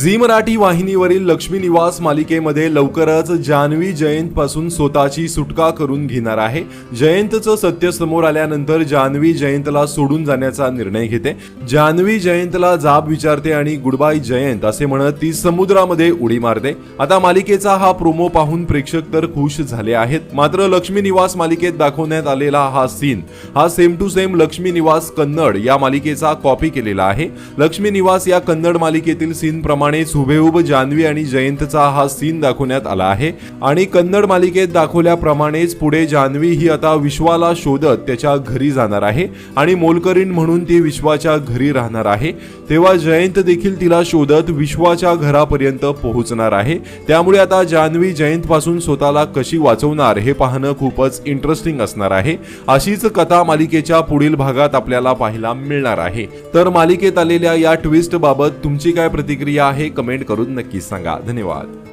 Zee Marathi वाहिनीवरील लक्ष्मी निवास मालिकेमध्ये लवकरच जान्हवी जयंत पासून स्वतःची सुटका करून घेणार आहे. जयंतचं सत्य समोर आल्यानंतर जान्हवी जयंतला सोडून जाण्याचा निर्णय घेते. जान्हवी जयंतला जाब विचारते आणि गुडबाय जयंत असे म्हणत ती समुद्रामध्ये उडी मारते. आता मालिकेचा हा प्रोमो पाहून प्रेक्षक तर खुश झाले आहेत. मात्र लक्ष्मी निवास मालिकेत दाखवण्यात आलेला हा सीन हा सेम टू सेम लक्ष्मी निवास कन्नड या मालिकेचा कॉपी केलेला आहे. लक्ष्मी निवास या कन्नड मालिकेतील सीन प्रमाणेच हुबेहूब जान्हवी आणि जयंतचा हा सीन दाखवण्यात आला आहे. आणि कन्नड मालिकेत दाखवल्याप्रमाणेच पुढे जान्हवी ही आता विश्वाला शोधत त्याच्या घरी जाणार आहे आणि मोलकरीण म्हणून ती विश्वाच्या घरी राहणार आहे. तेव्हा जयंत देखील तिला शोधत विश्वाच्या घरापर्यंत पोहोचणार आहे. त्यामुळे आता जान्हवी जयंत पासून स्वतःला कशी वाचवणार हे पाहणं खूपच इंटरेस्टिंग असणार आहे. अशीच कथा मालिकेच्या पुढील भागात आपल्याला पाहायला मिळणार आहे. तर मालिकेत आलेल्या या ट्विस्ट बाबत तुमची काय प्रतिक्रिया आहे कमेंट करून नक्कीच सांगा. धन्यवाद.